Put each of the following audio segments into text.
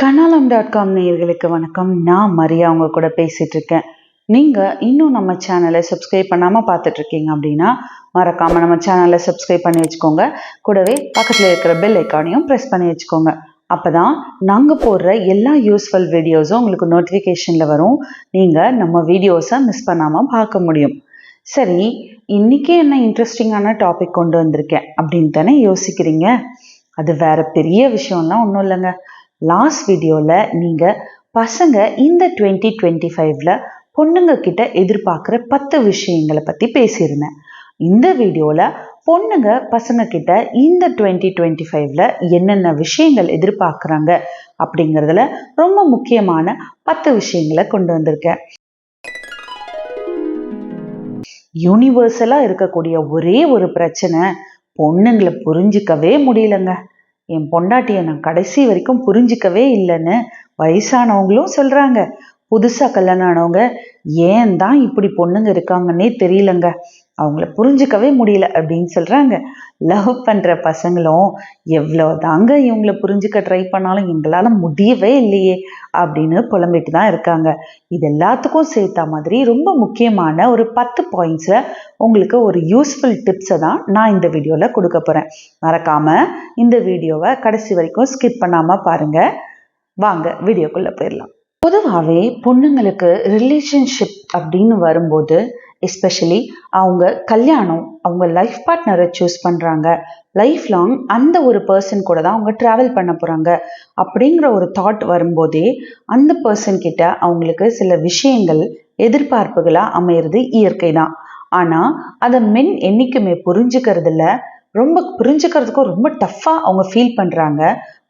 கனாலம் dot com நேயர்களுக்கு வணக்கம். நான் மரியா உங்க கூட பேசிட்டு இருக்கேன். நீங்க இன்னும் நம்ம சேனலை சப்ஸ்கிரைப் பண்ணாம பார்த்துட்டு இருக்கீங்க அப்படின்னா மறக்காம நம்ம சேனலை சப்ஸ்கிரைப் பண்ணி வச்சுக்கோங்க. கூடவே பக்கத்துல இருக்கிற பெல் ஐக்கானையும் ப்ரெஸ் பண்ணி வச்சுக்கோங்க. அப்பதான் நாங்கள் போடுற எல்லா யூஸ்ஃபுல் வீடியோஸும் உங்களுக்கு நோட்டிஃபிகேஷனில் வரும். நீங்கள் நம்ம வீடியோஸை மிஸ் பண்ணாமல் பார்க்க முடியும். சரி இன்றைக்கே என்ன இன்ட்ரெஸ்டிங்கான டாபிக் கொண்டு வந்திருக்கேன் அப்படின்னு தானே யோசிக்கிறீங்க? அது வேறு பெரிய விஷயம்லாம் ஒன்றும் இல்லைங்க. லாஸ்ட் வீடியோவில் நீங்கள் பசங்க இந்த டுவெண்ட்டி டுவெண்ட்டி ஃபைவ்ல பொண்ணுங்க கிட்ட எதிர்பார்க்குற பத்து விஷயங்களை பற்றி பேசியிருந்தேன் இந்த வீடியோவில் பொண்ணுங்க பசங்க கிட்ட இந்த டுவெண்ட்டி டுவெண்ட்டி ஃபைவ்ல என்னென்ன விஷயங்கள் எதிர்பார்க்குறாங்க அப்படிங்கிறதுல ரொம்ப முக்கியமான பத்து விஷயங்களை கொண்டு வந்திருக்கேன். யூனிவர்சலாக இருக்கக்கூடிய ஒரே ஒரு பிரச்சனை பொண்ணுங்களை புரிஞ்சிக்கவே முடியலங்க. என் பொண்டாட்டியை நான் கடைசி வரைக்கும் புரிஞ்சிக்கவே இல்லைன்னு வயசானவங்களும் சொல்கிறாங்க புதுசாக கல்யாணம் ஆனவங்க ஏன் தான் இப்படி பொண்ணுங்க இருக்காங்கன்னே தெரியலங்க. அவங்கள புரிஞ்சிக்கவே முடியல அப்படின்னு சொல்கிறாங்க லவ் பண்ணுற பசங்களும் எவ்வளோ தாங்க இவங்கள புரிஞ்சுக்க ட்ரை பண்ணாலும் எங்களால் முடியவே இல்லையே அப்படின்னு புலம்பிட்டு தான் இருக்காங்க. இது எல்லாத்துக்கும் சேர்த்த மாதிரி ரொம்ப முக்கியமான ஒரு பத்து பாயிண்ட்ஸை உங்களுக்கு ஒரு யூஸ்ஃபுல் டிப்ஸை தான் நான் இந்த வீடியோவில் கொடுக்க போகிறேன் மறக்காமல் இந்த வீடியோவை கடைசி வரைக்கும் ஸ்கிப் பண்ணாமல் பாருங்கள் வாங்க வீடியோக்குள்ளே போயிடலாம். பொதுவாகவே பொண்ணுங்களுக்கு ரிலேஷன்ஷிப் அப்படின்னு வரும்போது எஸ்பெஷலி அவங்க கல்யாணம் அவங்க லைஃப் பார்ட்னரை சூஸ் பண்ணுறாங்க லைஃப் லாங் அந்த ஒரு பர்சன் கூட தான் அவங்க ட்ராவல் பண்ண போகிறாங்க அப்படிங்கிற ஒரு தாட் வரும்போதே அந்த பர்சன் கிட்ட அவங்களுக்கு சில விஷயங்கள் எதிர்பார்ப்புகளாக அமையிறது இயற்கை தான். ஆனால் அதை மென் என்றைக்குமே புரிஞ்சுக்கிறதுல ரொம்ப புரிஞ்சுக்கிறதுக்கும் ரொம்ப டஃப்பாக அவங்க ஃபீல் பண்ணுறாங்க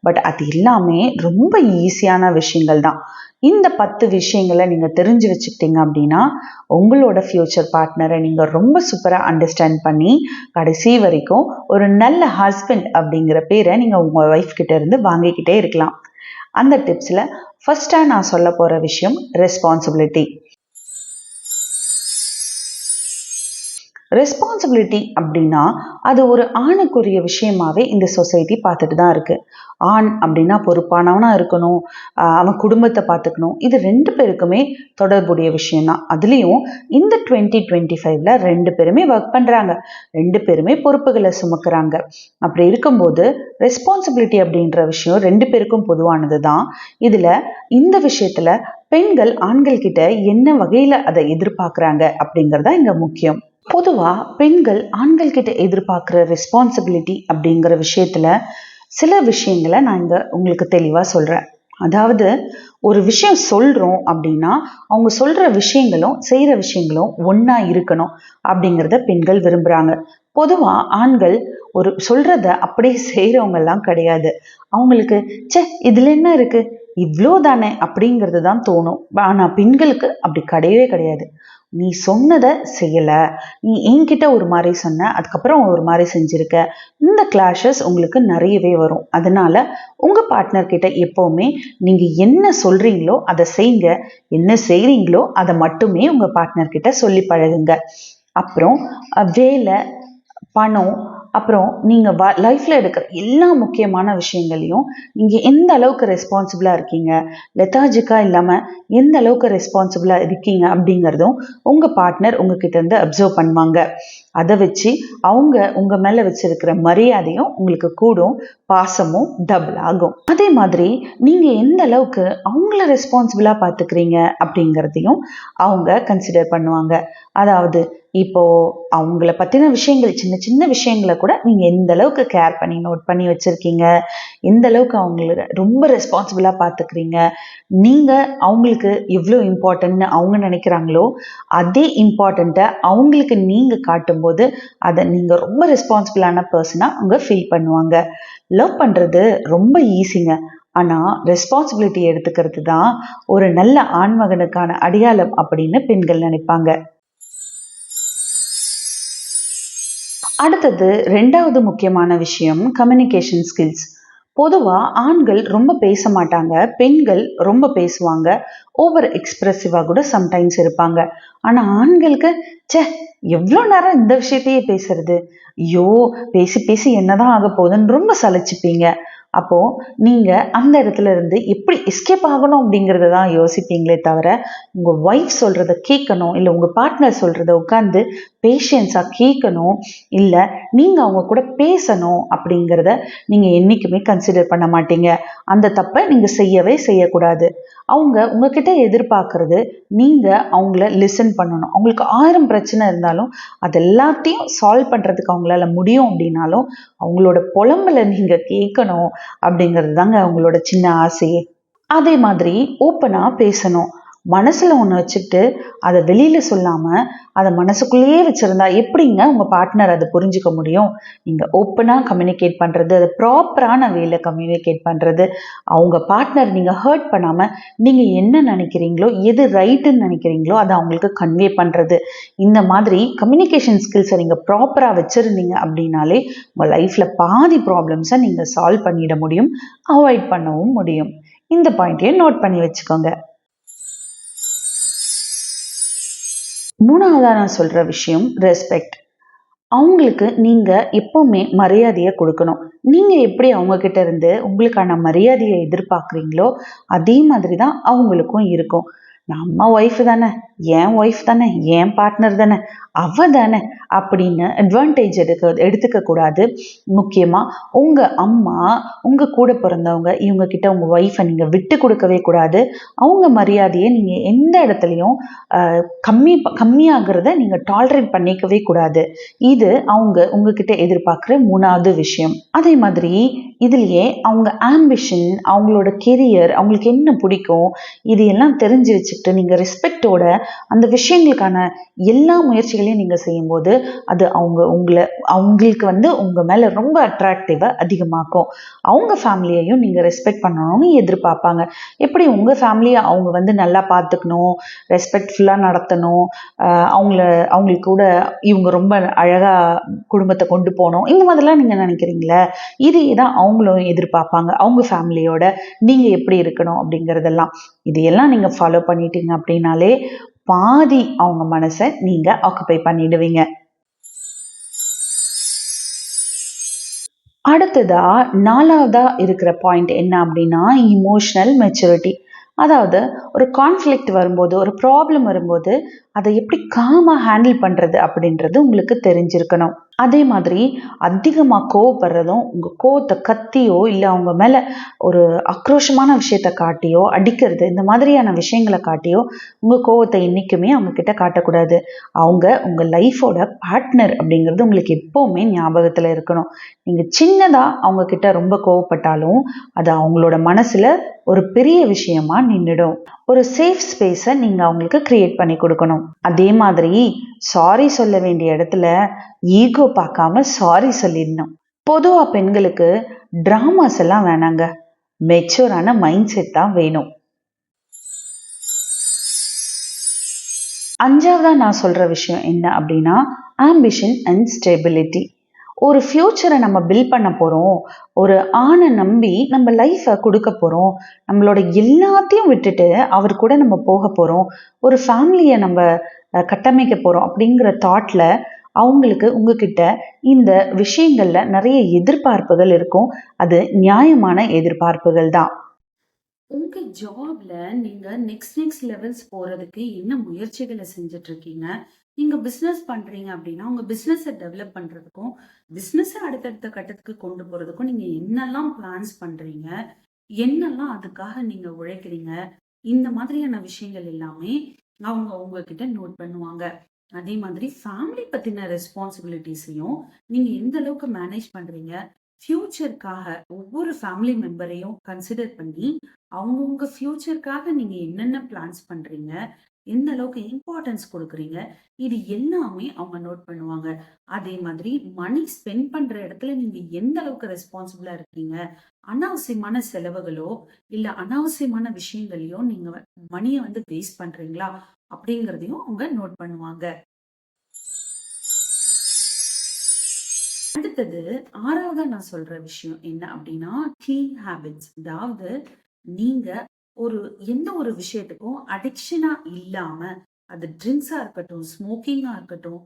பட் அது எல்லாமே ரொம்ப ஈஸியான விஷயங்கள் தான். இந்த பத்து விஷயங்களை நீங்கள் தெரிஞ்சு வச்சுக்கிட்டீங்க அப்படின்னா உங்களோட ஃப்யூச்சர் பார்ட்னரை நீங்கள் ரொம்ப சூப்பராக அண்டர்ஸ்டாண்ட் பண்ணி கடைசி வரைக்கும் ஒரு நல்ல ஹஸ்பண்ட் அப்படிங்கிற பேரை நீங்கள் உங்கள் ஒய்ஃப் கிட்ட இருந்து வாங்கிக்கிட்டே இருக்கலாம். அந்த டிப்ஸில் ஃபஸ்ட்டாக நான் சொல்ல போகிற விஷயம் ரெஸ்பான்சிபிலிட்டி ரெஸ்பான்சிபிலிட்டி அப்படின்னா அது ஒரு ஆணுக்குரிய விஷயமாவே இந்த சொசைட்டி பார்த்துட்டு தான் இருக்கு. ஆண் அப்படின்னா பொறுப்பானவனா இருக்கணும் அவன் குடும்பத்தை பார்த்துக்கணும். இது ரெண்டு பேருக்குமே தொடர்புடைய விஷயம்தான். அதுலேயும் இந்த டுவெண்ட்டி டுவெண்ட்டி ஃபைவ்ல ரெண்டு பேருமே ஒர்க் பண்ணுறாங்க ரெண்டு பேருமே பொறுப்புகளை சுமக்குறாங்க. அப்படி இருக்கும்போது ரெஸ்பான்சிபிலிட்டி அப்படின்ற விஷயம் ரெண்டு பேருக்கும் பொதுவானது தான் இதில் இந்த விஷயத்தில் பெண்கள் ஆண்கள் கிட்ட என்ன வகையில் அதை எதிர்பார்க்குறாங்க அப்படிங்கிறதா இங்கே முக்கியம். பொதுவாக பெண்கள் ஆண்கள் கிட்ட எதிர்பார்க்குற ரெஸ்பான்சிபிலிட்டி அப்படிங்கிற விஷயத்தில் சில விஷயங்களை நான் இங்கே உங்களுக்கு தெளிவாக சொல்கிறேன் அதாவது ஒரு விஷயம் சொல்கிறோம் அப்படின்னா அவங்க சொல்கிற விஷயங்களும் செய்கிற விஷயங்களும் ஒன்றா இருக்கணும் அப்படிங்கிறத பெண்கள் விரும்புகிறாங்க பொதுவாக ஆண்கள் ஒரு சொல்கிறத அப்படியே செய்கிறவங்கெல்லாம் கிடையாது. அவங்களுக்கு சே இதில் என்ன இருக்குது இவ்வளோ தானே அப்படிங்கிறது தான் தோணும். ஆனால் பெண்களுக்கு அப்படி கிடையவே கிடையாது. நீ சொன்னதை செய்யலை. நீ என்கிட்ட ஒரு மாதிரி சொன்ன அதுக்கப்புறம் ஒரு மாதிரி செஞ்சுருக்க. இந்த கிளாஷஸ் உங்களுக்கு நிறையவே வரும். அதனால உங்கள் பார்ட்னர்கிட்ட எப்போவுமே நீங்கள் என்ன சொல்கிறீங்களோ அதை செய்யுங்க என்ன செய்கிறீங்களோ அதை மட்டுமே உங்கள் பார்ட்னர்கிட்ட சொல்லி பழகுங்க. அப்புறம் வேலை பணம் அப்புறம் நீங்கள் வ லைஃப்பில் எடுக்கிற எல்லா முக்கியமான விஷயங்களையும் நீங்கள் எந்த அளவுக்கு ரெஸ்பான்சிபிளாக இருக்கீங்க? லெத்தாஜிக்காக இல்லாமல் எந்த அளவுக்கு ரெஸ்பான்சிபிளாக இருக்கீங்க அப்படிங்கிறதும் உங்கள் பார்ட்னர் உங்ககிட்டேருந்து அப்சர்வ் பண்ணுவாங்க. அதை வச்சு அவங்க உங்கள் மேலே வச்சுருக்கிற மரியாதையும் உங்களுக்கு கூடும் பாசமும் டபுள் ஆகும். அதே மாதிரி நீங்கள் எந்த அளவுக்கு அவங்கள ரெஸ்பான்சிபிளாக பார்த்துக்கிறீங்க அப்படிங்கிறதையும் அவங்க கன்சிடர் பண்ணுவாங்க. அதாவது இப்போ அவங்கள பற்றின விஷயங்கள் சின்ன சின்ன விஷயங்களை கூட நீங்கள் எந்த அளவுக்கு கேர் பண்ணி நோட் பண்ணி வச்சுருக்கீங்க. எந்த அளவுக்கு அவங்கள ரொம்ப ரெஸ்பான்சிபிளாக பார்த்துக்கிறீங்க நீங்கள் அவங்களுக்கு எவ்வளோ இம்பார்ட்டன்ட்னு அவங்க நினைக்கிறாங்களோ அதே இம்பார்ட்டண்ட்டை அவங்களுக்கு நீங்கள் காட்டும்போது அதை நீங்கள் ரொம்ப ரெஸ்பான்சிபிளான பர்சனாக அவங்க ஃபீல் பண்ணுவாங்க. லவ் பண்ணுறது ரொம்ப ஈஸிங்க ஆனால் ரெஸ்பான்சிபிலிட்டி எடுத்துக்கிறது தான் ஒரு நல்ல ஆண்மகனுக்கான அடையாளம் அப்படின்னு பெண்கள் நினைப்பாங்க. அடுத்தது ரெண்டாவது முக்கியமான விஷயம் கம்யூனிகேஷன் ஸ்கில்ஸ் பொதுவாக ஆண்கள் ரொம்ப பேச மாட்டாங்க பெண்கள் ரொம்ப பேசுவாங்க ஓவர் எக்ஸ்ப்ரெசிவாக கூட சம்டைம்ஸ் இருப்பாங்க. ஆனால் ஆண்களுக்கு ச்சே எவ்வளோ நேரம் இந்த விஷயத்தையே பேசுறது? ஐயோ பேசி பேசி என்னதான் ஆக போகுதுன்னு ரொம்ப சலிச்சுப்பீங்க. அப்போ நீங்க அந்த இடத்துல இருந்து எப்படி எஸ்கேப் ஆகணும் அப்படிங்கறத தான் யோசிப்பீங்களே தவிர உங்க ஒய்ஃப் சொல்றத கேட்கணும் இல்லை உங்க பார்ட்னர் சொல்றத உட்காந்து பேஷியன்ஸாக கேட்கணும் இல்லை நீங்கள் அவங்க கூட பேசணும் அப்படிங்கிறத நீங்கள் என்றைக்குமே கன்சிடர் பண்ண மாட்டீங்க. அந்த தப்பை நீங்கள் செய்யவே செய்யக்கூடாது. அவங்க உங்ககிட்ட எதிர்பார்க்கறது நீங்கள் அவங்கள லிசன் பண்ணணும். அவங்களுக்கு ஆயிரம் பிரச்சனை இருந்தாலும் அது எல்லாத்தையும் சால்வ் பண்ணுறதுக்கு அவங்களால முடியும் அப்படின்னாலும் அவங்களோட புலம்பலை நீங்கள் கேட்கணும் அப்படிங்கிறது தாங்க அவங்களோட சின்ன ஆசையே. அதே மாதிரி ஓப்பனாக பேசணும். மனசில் ஒன்று வச்சுட்டு அதை வெளியில் சொல்லாமல் அதை மனசுக்குள்ளேயே வச்சுருந்தா எப்படிங்க உங்கள் பார்ட்னர் அதை புரிஞ்சுக்க முடியும்? நீங்கள் ஓப்பனாக கம்யூனிகேட் பண்ணுறது அதை ப்ராப்பரான வேல கம்யூனிகேட் பண்ணுறது அவங்க பார்ட்னர் நீங்கள் ஹர்ட் பண்ணாமல் நீங்கள் என்ன நினைக்கிறீங்களோ எது ரைட்டுன்னு நினைக்கிறீங்களோ அதை அவங்களுக்கு கன்வே பண்ணுறது இந்த மாதிரி கம்யூனிகேஷன் ஸ்கில்ஸை நீங்கள் ப்ராப்பராக வச்சுருந்தீங்க அப்படின்னாலே உங்கள் லைஃப்பில் பாதி ப்ராப்ளம்ஸை நீங்கள் சால்வ் பண்ணிட முடியும் அவாய்ட் பண்ணவும் முடியும். இந்த பாயிண்ட்டையும் நோட் பண்ணி வச்சுக்கோங்க. மூணாவதாக நான் சொல்கிற விஷயம் ரெஸ்பெக்ட் அவங்களுக்கு நீங்கள் எப்போவுமே மரியாதையை கொடுக்கணும். நீங்கள் எப்படி அவங்கக்கிட்ட இருந்து உங்களுக்கான மரியாதையை எதிர்பார்க்குறீங்களோ அதே மாதிரி தான் அவங்களுக்கும் இருக்கும். நம்ம ஒய்ஃப் தானே என் ஒய்ஃப் தானே என் பார்ட்னர் தானே அவ தானே அப்படின்னு அட்வான்டேஜ் எடுக்க எடுத்துக்க கூடாது. முக்கியமாக உங்கள் அம்மா உங்கள் கூட பிறந்தவங்க இவங்க கிட்ட உங்கள் ஒய்ஃபை நீங்கள் விட்டு கொடுக்கவே கூடாது. அவங்க மரியாதையை நீங்கள் எந்த இடத்துலையும் கம்மி கம்மியாகிறத நீங்கள் டாலரேட் பண்ணிக்கவே கூடாது. இது அவங்க உங்ககிட்ட எதிர்பார்க்குற மூணாவது விஷயம். அதே மாதிரி இதுலேயே அவங்க ஆம்பிஷன் அவங்களோட கெரியர் அவங்களுக்கு என்ன பிடிக்கும் இது எல்லாம் தெரிஞ்சு வச்சுக்கிட்டு நீங்கள் ரெஸ்பெக்டோட அந்த விஷயங்களுக்கான எல்லா முயற்சிகளையும் நீங்கள் செய்யும்போது அது அவங்க உங்களை அவங்களுக்கு வந்து உங்கள் மேலே ரொம்ப அட்ராக்டிவாக அதிகமாக்கும். அவங்க ஃபேமிலியையும் நீங்கள் ரெஸ்பெக்ட் பண்ணணும்னு எதிர்பார்ப்பாங்க. எப்படி உங்கள் ஃபேமிலியை அவங்க வந்து நல்லா பார்த்துக்கணும் ரெஸ்பெக்ட்ஃபுல்லாக நடத்தணும் அவங்கள அவங்களுக்கு கூட இவங்க ரொம்ப அழகாக குடும்பத்தை கொண்டு போகணும் இந்த மாதிரிலாம் நீங்கள் நினைக்கிறீங்களே? இதே தான் அவங்களும் எதிர்பார்ப்பாங்க. அவங்க ஃபேமிலியோட நீங்கள் எப்படி இருக்கணும் அப்படிங்கிறதெல்லாம். இதையெல்லாம் நீங்கள் ஃபாலோ பண்ணிட்டீங்க அப்படின்னாலே பாதி அவங்க மனசை நீங்கள் ஆக்குப்பை பண்ணிடுவீங்க. அடுத்ததா நாலாவதா இருக்கிற பாயிண்ட் என்ன அப்படின்னா இமோஷனல் மெச்சூரிட்டி அதாவது ஒரு கான்ஃப்ளிக்ட் வரும்போது ஒரு ப்ராப்ளம் வரும்போது அதை எப்படி காமாக ஹேண்டில் பண்ணுறது அப்படின்றது உங்களுக்கு தெரிஞ்சிருக்கணும். அதே மாதிரி அதிகமாக கோவப்படுறதும் உங்கள் கோவத்தை கத்தியோ இல்லை அவங்க மேலே ஒரு ஆக்ரோஷமான விஷயத்தை காட்டியோ அடிக்கிறது இந்த மாதிரியான விஷயங்களை காட்டியோ உங்கள் கோவத்தை என்றைக்குமே அவங்கக்கிட்ட காட்டக்கூடாது. அவங்க உங்கள் லைஃபோட பார்ட்னர் அப்படிங்கிறது உங்களுக்கு எப்போவுமே ஞாபகத்தில் இருக்கணும். நீங்கள் சின்னதாக அவங்கக்கிட்ட ரொம்ப கோவப்பட்டாலும் அது அவங்களோட மனசில் ஒரு பெரிய விஷயமா நின்றுடும் ஒரு சேஃப் ஸ்பேஸை நீங்கள் அவங்களுக்கு க்ரியேட் பண்ணி கொடுக்கணும். அதே மாதிரி சாரி சொல்ல வேண்டிய இடத்துல ஈகோ பார்க்காம சாரி சொல்லிடணும். பொதுவாக பெண்களுக்கு ட்ராமாஸ் எல்லாம் வேணாங்க. மெச்சூரான மைண்ட் செட் தான் வேணும். அஞ்சாவதாக நான் சொல்கிற விஷயம் என்ன அப்படின்னா ஆம்பிஷன் அண்ட் ஸ்டெபிலிட்டி ஒரு ஃப்யூச்சரை நம்ம பில்ட் பண்ண போகிறோம் ஒரு ஆணை நம்பி நம்ம லைஃப்பை கொடுக்க போகிறோம் நம்மளோட எல்லாத்தையும் விட்டுட்டு அவர் கூட நம்ம போக போகிறோம் ஒரு ஃபேமிலியை நம்ம கட்டமைக்க போகிறோம் அப்படிங்கிற தாட்டில் அவங்களுக்கு உங்ககிட்ட இந்த விஷயங்களில் நிறைய எதிர்பார்ப்புகள் இருக்கும். அது நியாயமான எதிர்பார்ப்புகள் தான். உங்க ஜாப்ல நீங்க நெக்ஸ்ட் நெக்ஸ்ட் லெவல்ஸ் போறதுக்கு என்ன முயற்சிகளை செஞ்சுட்டு இருக்கீங்க நீங்க பிசினஸ் பண்றீங்க அப்படின்னா உங்க பிசினஸை டெவலப் பண்றதுக்கும் பிசினஸை அடுத்தடுத்த கட்டத்துக்கு கொண்டு போறதுக்கும் நீங்க என்னெல்லாம் பிளான்ஸ் பண்றீங்க? என்னெல்லாம் அதுக்காக நீங்க உழைக்கிறீங்க? இந்த மாதிரியான விஷயங்கள் எல்லாமே அவங்க உங்ககிட்ட நோட் பண்ணுவாங்க. அதே மாதிரி ஃபேமிலி பத்தின ரெஸ்பான்சிபிலிட்டிஸையும் நீங்க எந்த அளவுக்கு மேனேஜ் பண்றீங்க? ஃபியூச்சருக்காக ஒவ்வொரு ஃபேமிலி மெம்பரையும் கன்சிடர் பண்ணி அவங்கவுங்க ஃபியூச்சருக்காக நீங்க என்னென்ன பிளான்ஸ் பண்றீங்க எந்த அளவுக்கு இம்பார்ட்டன்ஸ் கொடுக்குறீங்க இது எல்லாமே அவங்க நோட் பண்ணுவாங்க. அதே மாதிரி மணி ஸ்பெண்ட் பண்ற இடத்துல நீங்க எந்த அளவுக்கு ரெஸ்பான்சிபிளா இருக்கீங்க அனாவசியமான செலவுகளோ இல்ல அனாவசியமான விஷயங்களையோ நீங்க மணியை வந்து வேஸ்ட் பண்றீங்களா அப்படிங்கிறதையும் அவங்க நோட் பண்ணுவாங்க. அடுத்தது ஆறாவதா நான் சொல்ற விஷயம் என்ன அப்படின்னா டீ ஹேபிட்ஸ் அதாவது நீங்க ஒரு எந்த ஒரு விஷயத்துக்கும் அடிக்ஷனா இல்லாம அது ட்ரிங்க்ஸா இருக்கட்டும், ஸ்மோக்கிங்கா இருக்கட்டும்,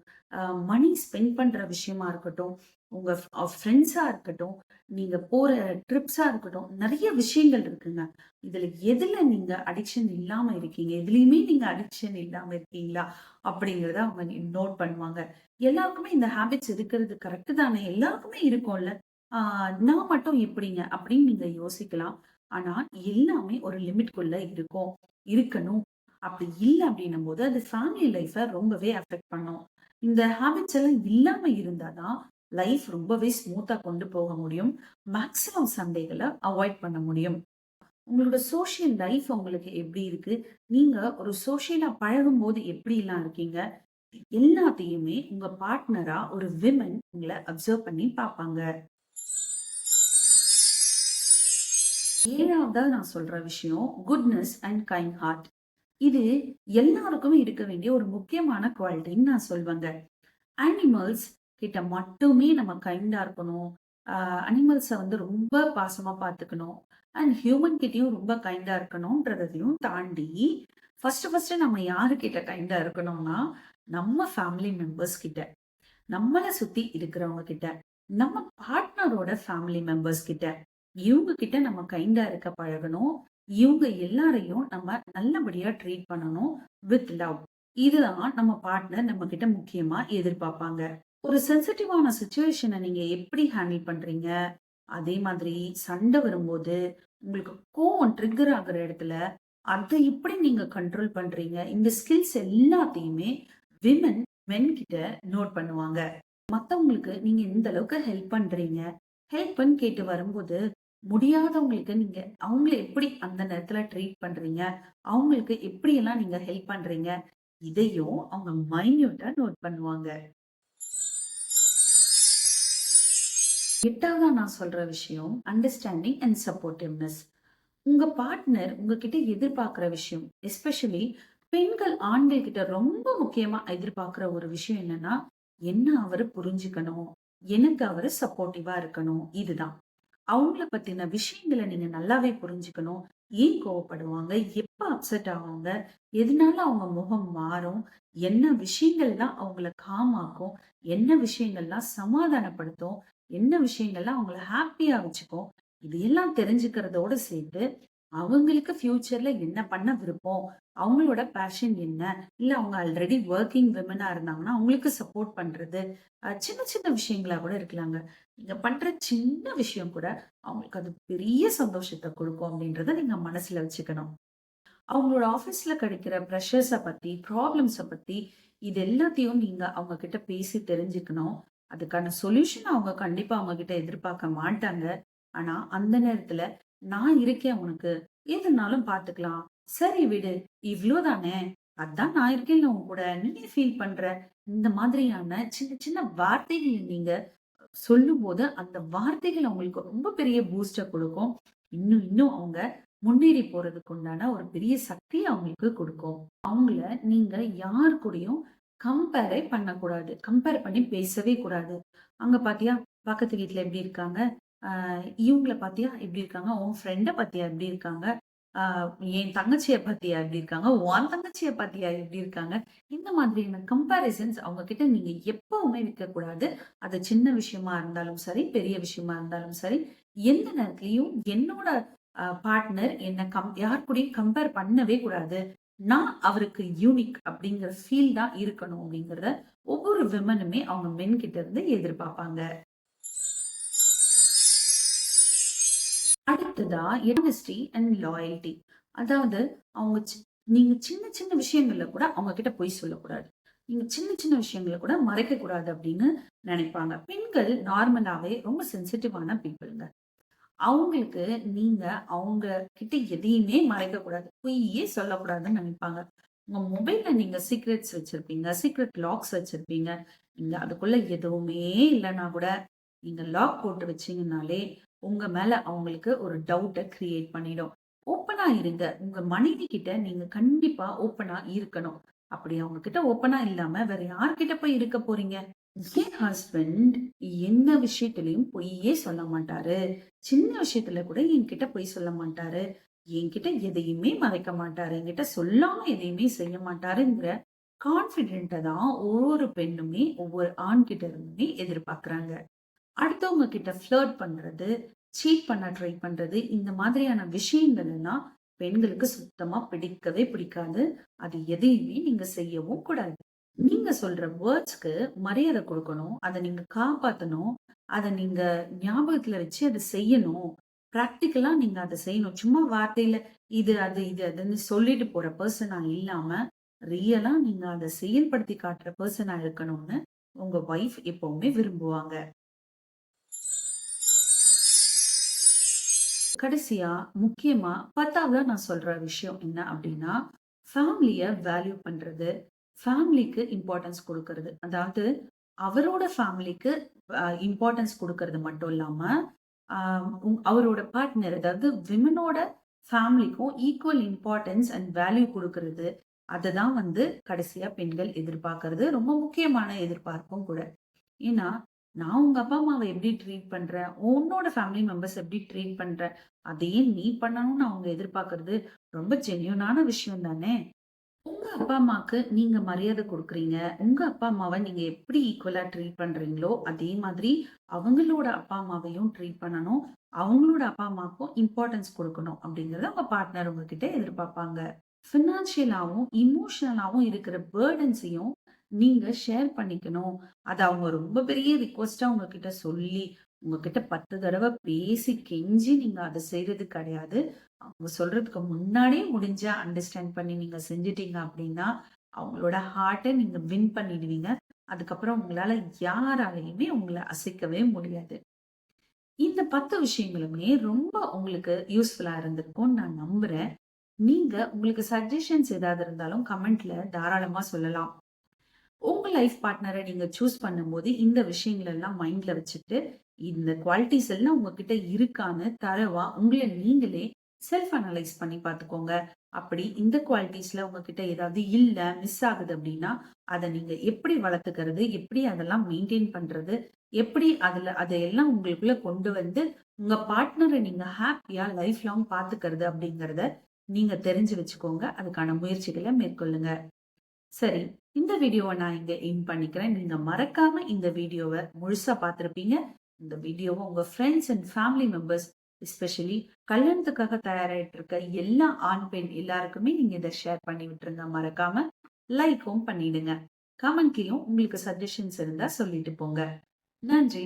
மணி ஸ்பெண்ட் பண்ற விஷயமா இருக்கட்டும், உங்கள் ஃப்ரெண்ட்ஸாக இருக்கட்டும், நீங்கள் போகிற ட்ரிப்ஸாக இருக்கட்டும், நிறைய விஷயங்கள் இருக்குங்க. இதில் எதில் நீங்கள் அடிக்ஷன் இல்லாமல் இருக்கீங்க? எதுலேயுமே நீங்கள் அடிக்ஷன் இல்லாமல் இருக்கீங்களா? அப்படிங்கிறத அவங்க நோட் பண்ணுவாங்க. எல்லாருக்குமே இந்த ஹேபிட்ஸ் இருக்கிறது கரெக்ட் தானே! எல்லாருக்குமே இருக்கும்ல. நான் மட்டும் எப்படிங்க? அப்படின்னு நீங்கள் யோசிக்கலாம். ஆனால் எல்லாமே ஒரு லிமிட்குள்ளே இருக்கும். இருக்கணும். அப்படி இல்லை அப்படின்னும் போது அது ஃபேமிலி லைஃப்பை ரொம்பவே அஃபெக்ட் பண்ணும். இந்த ஹேபிட்ஸ் எல்லாம் இல்லாமல் இருந்தா தான், லைஃப் ரொம்பவே ஸ்மூத்தாக கொண்டு போக முடியும். மேக்ஸிமம் சண்டைகளை அவாய்ட் பண்ண முடியும். உங்களோட சோஷியல் லைஃப் உங்களுக்கு எப்படி இருக்கு? நீங்க ஒரு சோசியலா பழகும்போது எப்படிலாம் இருக்கீங்க? எல்லாத்தையுமே உங்க பார்ட்னரா ஒரு விமன் உங்களை அப்சர்வ் பண்ணி பார்ப்பாங்க. ஏழாவதா நான் சொல்ற விஷயம், குட்னஸ் அண்ட் கைண்ட் ஹார்ட். இது எல்லாருக்குமே இருக்க வேண்டிய ஒரு முக்கியமான குவாலிட்டின்னு நான் சொல்வேங்க. அனிமல்ஸ் கிட்ட மட்டுமே நம்ம கைண்டா இருக்கணும். அனிமல்ஸை வந்து ரொம்ப பாசமா பார்த்துக்கணும். அண்ட் ஹியூமன் கிட்டையும் ரொம்ப கைண்டா இருக்கணும்ன்றதையும் தாண்டி, ஃபர்ஸ்ட் ஃபர்ஸ்ட் நம்ம யாருக்கிட்ட கைண்டா இருக்கணும்னா, நம்ம ஃபேமிலி மெம்பர்ஸ் கிட்ட. நம்மளை சுத்தி இருக்கிறவங்க கிட்ட. நம்ம பார்ட்னரோட ஃபேமிலி மெம்பர்ஸ் கிட்ட. இவங்க கிட்ட நம்ம கைண்டா இருக்க பழகணும். இவங்க எல்லாரையும் நம்ம நல்லபடியா ட்ரீட் பண்ணணும் வித் லவ். இதுதான் நம்ம பார்ட்னர் நம்மகிட்ட முக்கியமா எதிர்பார்ப்பாங்க. ஒரு சென்சிட்டிவான சுச்சுவேஷனை நீங்க எப்படி ஹேண்டில் பண்றீங்க? அதே மாதிரி சண்டை வரும்போது, உங்களுக்கு கோவம் ட்ரிக்கர் ஆகுற இடத்துல, அதை எப்படி நீங்க கண்ட்ரோல் பண்றீங்க? இந்த ஸ்கில்ஸ் எல்லாத்தையுமே விமன் மென் கிட்ட நோட் பண்ணுவாங்க. மத்தவங்களுக்கு நீங்க இந்த அளவுக்கு ஹெல்ப் பண்றீங்க? ஹெல்ப்ன்னு கேட்டு வரும்போது, முடியாதவங்களுக்கு நீங்க அவங்கள எப்படி அந்த நேரத்துல ட்ரீட் பண்றீங்க? அவங்களுக்கு எப்படியெல்லாம் நீங்க ஹெல்ப் பண்றீங்க? இதையும் அவங்க மைன்யூட்டா நோட் பண்ணுவாங்க. எட்டாவதா நான் சொல்ற விஷயம், அண்டர்ஸ்டாண்டிங் அண்ட் சப்போர்ட்டிவ்னஸ். உங்க பார்ட்னர் உங்ககிட்ட எதிர்பார்க்கிற விஷயம், எஸ்பெஷலி பெண்கள் ஆண்கள் கிட்ட ரொம்ப முக்கியமா எதிர்பார்க்கிற ஒரு விஷயம் என்னன்னா, என்ன அவரு புரிஞ்சுக்கணும். எனக்கு அவரு சப்போர்ட்டிவா இருக்கணும். இதுதான். அவங்கள பத்தின விஷயங்கள நீங்க நல்லாவே புரிஞ்சுக்கணும். ஏன் கோவப்படுவாங்க? எப்ப அப்செட் ஆவாங்க? எதனால அவங்க முகம் மாறும்? என்ன விஷயங்கள்லாம் அவங்கள காமாக்கும் என்ன விஷயங்கள்லாம் சமாதானப்படுத்தும்? என்ன விஷயங்கள்லாம் அவங்கள ஹாப்பியா வச்சுக்கும்? இது எல்லாம் தெரிஞ்சுக்கிறதோட சேர்த்து, அவங்களுக்கு ஃபியூச்சர்ல என்ன பண்ண விருப்பம்? அவங்களோட பேஷன் என்ன? இல்ல அவங்க ஆல்ரெடி ஒர்க்கிங் விமனா இருந்தாங்கன்னா, அவங்களுக்கு சப்போர்ட் பண்றது. சின்ன சின்ன விஷயங்களா கூட இருக்கலாங்க. நீங்க பண்ற சின்ன விஷயம் கூட, அவங்களுக்கு அது பெரிய சந்தோஷத்தை கொடுக்கும் அப்படின்றத நீங்க மனசுல வச்சுக்கணும். அவங்களோட ஆஃபீஸ்ல கிடைக்கிற ப்ரெஷர்ஸை பத்தி, ப்ராப்ளம்ஸை பத்தி, இது எல்லாத்தையும் நீங்க அவங்க கிட்ட பேசி தெரிஞ்சுக்கணும். அதுக்கான சொல்யூஷன் அவங்க கண்டிப்பா அவங்க கிட்ட எதிர்பார்க்க மாட்டாங்க. ஆனா, அந்த நேரத்துல, "நான் இருக்கேன் உனக்கு. எதுனாலும் பார்த்துக்கலாம். சரி விடு. இவ்ளோ தானே. அதான் நான் இருக்கேன் உங்க கூட. நீ ஃபீல் பண்ற?" இந்த மாதிரியான சின்ன சின்ன வார்த்தைகள் நீங்க சொல்லும்போது, அந்த வார்த்தைகள் அவங்களுக்கு ரொம்ப பெரிய பூஸ்டர் கொடுக்கும் இன்னும் இன்னும் அவங்க முன்னேறி போறதுக்கு உண்டான ஒரு பெரிய சக்தியை அவங்களுக்கு கொடுக்கும் அவங்கள நீங்க யார் கூடயும் கம்பேரே பண்ணக்கூடாது. கம்பேர் பண்ணி பேசவே கூடாது. "அங்க பாத்தியா? பக்கத்து வீட்ல எப்படி இருக்காங்க? இவங்களை இவங்கள பாத்தியா? எப்படி இருக்காங்க? உன் ஃப்ரெண்டை பாத்தியா? எப்படி இருக்காங்க? என் தங்கச்சிய பாத்தியா? எப்படி இருக்காங்க? உன் தங்கச்சிய பாத்தியா? எப்படி இருக்காங்க?" இந்த மாதிரியான கம்பேரிசன்ஸ் அவங்க கிட்ட நீங்க எப்பவுமே விற்கக்கூடாது அது சின்ன விஷயமா இருந்தாலும் சரி, பெரிய விஷயமா இருந்தாலும் சரி, எந்த நேரத்துலையும் என்னோட பார்ட்னர் என்ன கம் யார் கூடயும் கம்பேர் பண்ணவே கூடாது. நான் அவருக்கு யூனிக் அப்படிங்கிற ஃபீல் தான் இருக்கணும் அப்படிங்கிறத ஒவ்வொரு விமனுமே அவங்க மென் கிட்ட இருந்து எதிர்பார்ப்பாங்க. அடுத்ததா ஹானஸ்டி அண்ட் லாயல்டி. அதாவது அவங்க நீங்க சின்ன சின்ன விஷயங்கள்ல கூட அவங்க கிட்ட பொய் சொல்லக்கூடாது. நீங்க சின்ன சின்ன விஷயங்கள கூட மறைக்கக்கூடாது அப்படின்னு நினைப்பாங்க பெண்கள் நார்மலாவே ரொம்ப சென்சிட்டிவான பீப்புளுங்க அவங்களுக்கு நீங்க அவங்க கிட்ட எதையுமே மறைக்கக்கூடாது. பொய்யே சொல்லக்கூடாதுன்னு நினைப்பாங்க உங்க மொபைல்ல நீங்க சீக்ரெட்ஸ் வச்சிருப்பீங்க. சீக்ரெட் லாக்ஸ் வச்சிருப்பீங்க. நீங்க அதுக்குள்ள எதுவுமே இல்லைன்னா கூட, நீங்க லாக் போட்டு வச்சீங்கன்னாலே, உங்க மேல அவங்களுக்கு ஒரு டவுட்டை கிரியேட் பண்ணிடும். ஓப்பனா இருங்க. உங்க மனைவி கிட்ட நீங்க கண்டிப்பா ஓப்பனா இருக்கணும். அப்படி அவங்க கிட்ட ஓப்பனா இல்லாம வேற யார்கிட்ட போய் இருக்க போறீங்க? என் ஹஸ்பண்ட் என்ன விஷயத்திலையும் பொய்யே சொல்ல மாட்டாரு. சின்ன விஷயத்துல கூட என்கிட்ட பொய் சொல்ல மாட்டாரு. என்கிட்ட எதையுமே மறைக்க மாட்டாரு. என்கிட்ட சொல்லாம எதையுமே செய்ய மாட்டாருங்கிற கான்ஃபிடென்ட்டை தான் ஒவ்வொரு பெண்ணுமே ஒவ்வொரு ஆண் கிட்ட இருந்துமே எதிர்பார்க்குறாங்க அடுத்தவங்க கிட்ட ஃப்ளர்ட் பண்ணுறது சீட் பண்ண ட்ரை பண்ணுறது இந்த மாதிரியான விஷயங்கள் எல்லாம் பெண்களுக்கு சுத்தமாக பிடிக்கவே பிடிக்காது அது எதையுமே நீங்கள் செய்யவும் கூடாது நீங்க சொல்ற வேர்ட்ஸ்க்கு மரியாதை கொடுக்கணும் அதை நீங்க காப்பாத்தணும் அதை நீங்க ஞாபகத்துல வச்சு அதை செய்யணும். ப்ராக்டிக்கலா நீங்க அதை செய்யணும். சும்மா வார்த்தையில இது அது இது அதுன்னு சொல்லிட்டு போற பர்சனா இல்லாம ரியலா நீங்க அதை செயல்படுத்தி காட்டுற பர்சனா இருக்கணும்னு உங்க ஒய்ஃப் எப்பவுமே விரும்புவாங்க. கடைசியா முக்கியமா பத்தாவதா நான் சொல்ற விஷயம் என்ன அப்படின்னா ஃபேமிலிய வேல்யூ பண்றது ஃபேமிலிக்கு இம்பார்ட்டன்ஸ் கொடுக்கறது. அதாவது அவரோட ஃபேமிலிக்கு இம்பார்ட்டன்ஸ் கொடுக்கறது மட்டும் இல்லாம உங்- அவரோட பார்ட்னர் அதாவது விமனோட ஃபேமிலிக்கும் ஈக்குவல் இம்பார்ட்டன்ஸ் அண்ட் வேல்யூ கொடுக்கறது. அதை தான் வந்து கடைசியா பெண்கள் எதிர்பார்க்கறது. ரொம்ப முக்கியமான எதிர்பார்ப்பும் கூட. ஏன்னா நான் உங்க அப்பா அம்மாவை எப்படி ட்ரீட் பண்றேன்? உன்னோட ஃபேமிலி மெம்பர்ஸ் எப்படி ட்ரீட் பண்ற அதையே நீ பண்ணணும்னு அவங்க எதிர்பார்க்கறது ரொம்ப ஜென்யூனான விஷயம் தானே? உங்க அப்பா அம்மாக்கு நீங்க மரியாதை கொடுக்குறீங்க. உங்க அப்பா அம்மாவை நீங்க எப்படி ஈக்குவலா ட்ரீட் பண்றீங்களோ அதே மாதிரி அவங்களோட அப்பா அம்மாவையும் ட்ரீட் பண்ணணும். அவங்களோட அப்பா அம்மாவுக்கும் இம்பார்ட்டன்ஸ் கொடுக்கணும் அப்படிங்கறத உங்க பார்ட்னர் உங்ககிட்ட எதிர்பார்ப்பாங்க. ஃபினான்ஷியலாகவும் இமோஷனலாகவும் இருக்கிற பேர்டன்ஸையும் நீங்க ஷேர் பண்ணிக்கணும். அது அவங்க ரொம்ப பெரிய ரிக்வஸ்டா உங்ககிட்ட சொல்லி உங்ககிட்ட பத்து தடவை பேசி கெஞ்சி நீங்க அதை செய்யறது கிடையாது. அவங்க சொல்றதுக்கு முன்னாடியே முடிஞ்ச அண்டர்ஸ்டாண்ட் பண்ணி நீங்க செஞ்சிட்டீங்க அப்படின்னா அவங்களோட ஹார்ட்டை நீங்க வின் பண்ணிடுவீங்க. அதுக்கப்புறம் உங்களால யாராலையுமே உங்களை அசைக்கவே முடியாது. இந்த பத்து விஷயங்களுமே ரொம்ப உங்களுக்கு யூஸ்ஃபுல்லா இருந்திருக்கும்னு நான் நம்புறேன். நீங்க உங்களுக்கு சஜஷன்ஸ் ஏதாவது இருந்தாலும் கமெண்ட்ல தாராளமா சொல்லலாம். உங்க லைஃப் பார்ட்னரை நீங்க சூஸ் பண்ணும்போது இந்த விஷயங்கள் எல்லாம் மைண்ட்ல வச்சுட்டு இந்த குவாலிட்டிஸ் எல்லாம் உங்ககிட்ட இருக்கான்னு தரவா உங்களை நீங்களே செல்ஃப் அனலைஸ் பண்ணி பார்த்துக்கோங்க. அப்படி இந்த குவாலிட்டிஸ்ல உங்ககிட்ட ஏதாவது இல்ல மிஸ் ஆகுது அப்படின்னா அதை நீங்க எப்படி வளர்த்துக்கிறது எப்படி அதெல்லாம் மெயின்டைன் பண்றது எப்படி அதுல அதையெல்லாம் உங்களுக்குள்ள கொண்டு வந்து உங்க பார்ட்னரை நீங்க ஹாப்பியா லைஃப் லாங் பாத்துக்கிறது அப்படிங்கறத நீங்க தெரிஞ்சு வச்சுக்கோங்க. அதுக்கான முயற்சிகளை மேற்கொள்ளுங்க. சரி இந்த வீடியோவை நான் இங்க எய்ம் பண்ணிக்கிறேன். நீங்க மறக்காம இந்த வீடியோவை முழுசா பார்த்துருப்பீங்க. இந்த வீடியோவை உங்க friends and family members especially கல்யாணத்துக்காக தயாராகிட்டு இருக்க எல்லா ஆண் பெண் எல்லாருக்குமே நீங்க இதை ஷேர் பண்ணி விட்டுருங்க. மறக்காம லைக்கும் பண்ணிடுங்க. கமெண்ட்லேயும் உங்களுக்கு சஜஷன்ஸ் இருந்தா சொல்லிட்டு போங்க. நன்றி.